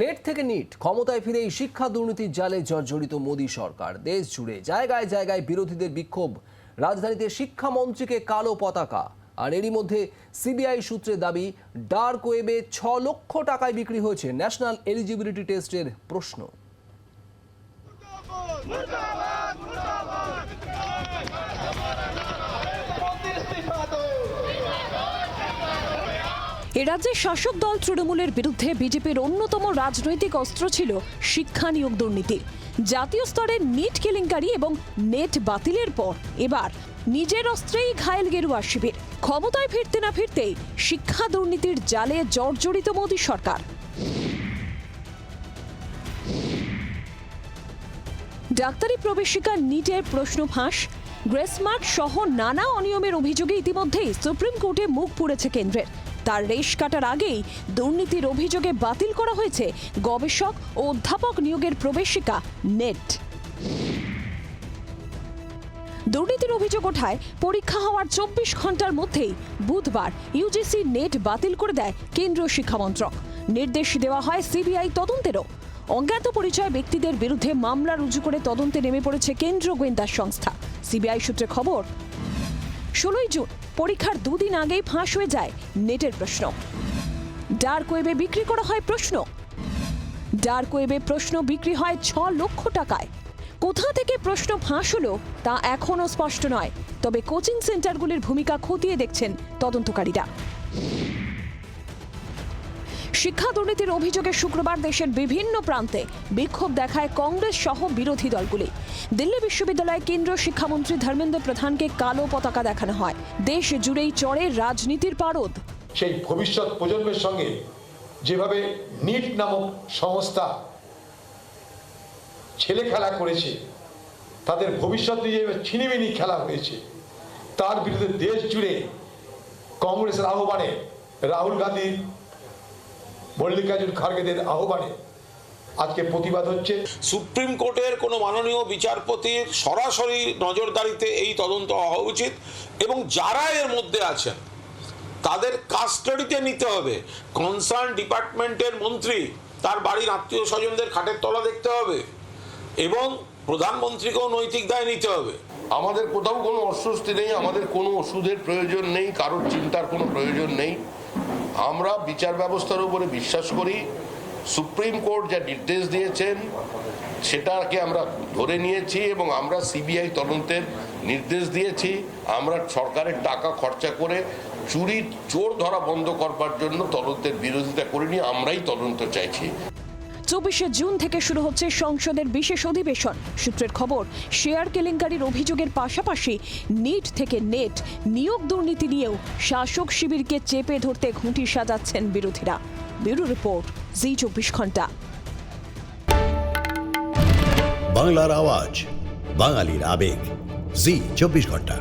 Net থেকে NEET, ক্ষমতায় ফিরে এই শিক্ষা দুর্নীতির জালে জর্জরিত মোদী সরকার। দেশ জুড়ে জায়গায় জায়গায় বিরোধীদের বিক্ষোভ। রাজধানীতে শিক্ষামন্ত্রীকে কালো পতাকা। আর এরই মধ্যে সিবিআই সূত্রে দাবি, ডার্ক ওয়েবে ছ লক্ষ টাকায় বিক্রি হয়েছে ন্যাশনাল এলিজিবিলিটি টেস্টের প্রশ্ন। এ শাসক দল তৃণমূলের বিরুদ্ধে বিজেপির অন্যতম রাজনৈতিক অস্ত্র ছিল শিক্ষা নিয়োগ দুর্নীতি। জাতীয় স্তরে নিট কেলেঙ্কারি এবং নেট বাতিলের পর এবার নিজের অস্ত্রেই ঘায়েল গেরুয়া শিবির। ক্ষমতায় ফিরতে না ফিরতেই শিক্ষা দুর্নীতির জালে জর্জরিত মোদী সরকার। ডাক্তারি প্রবেশিকা নিটের প্রশ্ন ফাঁস। গ্রেসমার্ক সহ নানা অনিয়মের অভিযোগে ইতিমধ্যেই সুপ্রিম কোর্টে মুখ পুড়েছে কেন্দ্রের। তার রেশ কাটার আগেই দুর্নীতির অভিযোগে বাতিল করা হয়েছে গবেষক ও অধ্যাপক নিয়োগের প্রবেশিকা, নেট। দুর্নীতির অভিযোগ ওঠায় পরীক্ষা হওয়ার চব্বিশ ঘণ্টার মধ্যেই বুধবার ইউজিসি নেট বাতিল করে দেয় কেন্দ্রীয় শিক্ষামন্ত্রক নির্দেশ দেওয়া হয় সিবিআই তদন্তেরও। অজ্ঞাত পরিচয় ব্যক্তিদের বিরুদ্ধে মামলা রুজু করে তদন্তে নেমে পড়েছে কেন্দ্রীয় গোয়েন্দা সংস্থা। সিবিআই সূত্রে খবর, ষোলোই জুন পরীক্ষার দুদিন আগেই ফাঁস হয়ে যায় নেটের প্রশ্ন। ডার্ক ওয়েবে বিক্রি করা হয় প্রশ্ন। ডার্ক ওয়েবে প্রশ্ন বিক্রি হয় ছ লক্ষ টাকায়। কোথা থেকে প্রশ্ন ফাঁস হলো তা এখনও স্পষ্ট নয়, তবে কোচিং সেন্টারগুলির ভূমিকা খতিয়ে দেখছেন তদন্তকারীরা। শিক্ষা দুর্নীতির অভিযোগে শুক্রবার দেশের বিভিন্ন প্রান্তে বিক্ষোভ দেখায় কংগ্রেস সহ বিরোধী দলগুলি। দিল্লি বিশ্ববিদ্যালয়ে কেন্দ্রীয় শিক্ষামন্ত্রী ধর্মেন্দ্র প্রধানকে কালো পতাকা দেখানো হয়। দেশ জুড়েই চড়ে রাজনীতির পারদ। সেই ভবিষ্যৎ প্রজন্মের সঙ্গে যেভাবে নিট নামক সংস্থা ছেলে খেলা করেছে, তাদের ভবিষ্যৎ নিয়ে ছিনিমিনি খেলা হয়েছে, তার বিরুদ্ধে দেশ জুড়ে কংগ্রেসের আহ্বানে রাহুল গান্ধী মল্লিকার্জুন খার্গেদের আহ্বানে। আজকে প্রতিবাদ হচ্ছে। সুপ্রিম কোর্টের কোনো মাননীয় বিচারপতির সরাসরি নজরদারিতে এই তদন্ত হওয়া উচিত এবং যারা এর মধ্যে আছেন তাদের কাস্টাডিতে নিতে হবে। কনসার্ন ডিপার্টমেন্টের মন্ত্রী তার বাড়ির আত্মীয় স্বজনদের খাটের তলা দেখতে হবে এবং প্রধানমন্ত্রীকেও নৈতিক দায় নিতে হবে। আমাদের কোথাও কোনো অস্বস্তি নেই আমাদের কোনো ওষুধের প্রয়োজন নেই কারোর চিন্তার কোনো প্রয়োজন নেই। আমরা বিচার ব্যবস্থার উপরে বিশ্বাস করি। সুপ্রিম কোর্ট যা নির্দেশ দিয়েছেন, সেটাকে আমরা ধরে নিয়েছি এবং আমরা সিবিআই তদন্তের নির্দেশ দিয়েছি। আমরা সরকারের টাকা খরচা করে চুরি, চোর ধরা বন্ধ করবার জন্য তদন্তের বিরোধিতা করিনি, আমরাই তদন্ত চাইছি। চব্বিশে জুন থেকে শুরু হচ্ছে সংসদের বিশেষ অধিবেশন। সূত্রের খবর, শেয়ার কেলেঙ্কারির অভিযোগের পাশাপাশি নিট থেকে নেট নিয়োগ দুর্নীতি নিয়েও শাসক শিবিরকে চেপে ধরতে ঘুঁটি সাজাচ্ছেন বিরোধীরা। ব্যুরো রিপোর্ট, জি চব্বিশ ঘণ্টা। বাংলার আওয়াজ, বাঙালির আবেগ, জি চব্বিশ ঘণ্টা।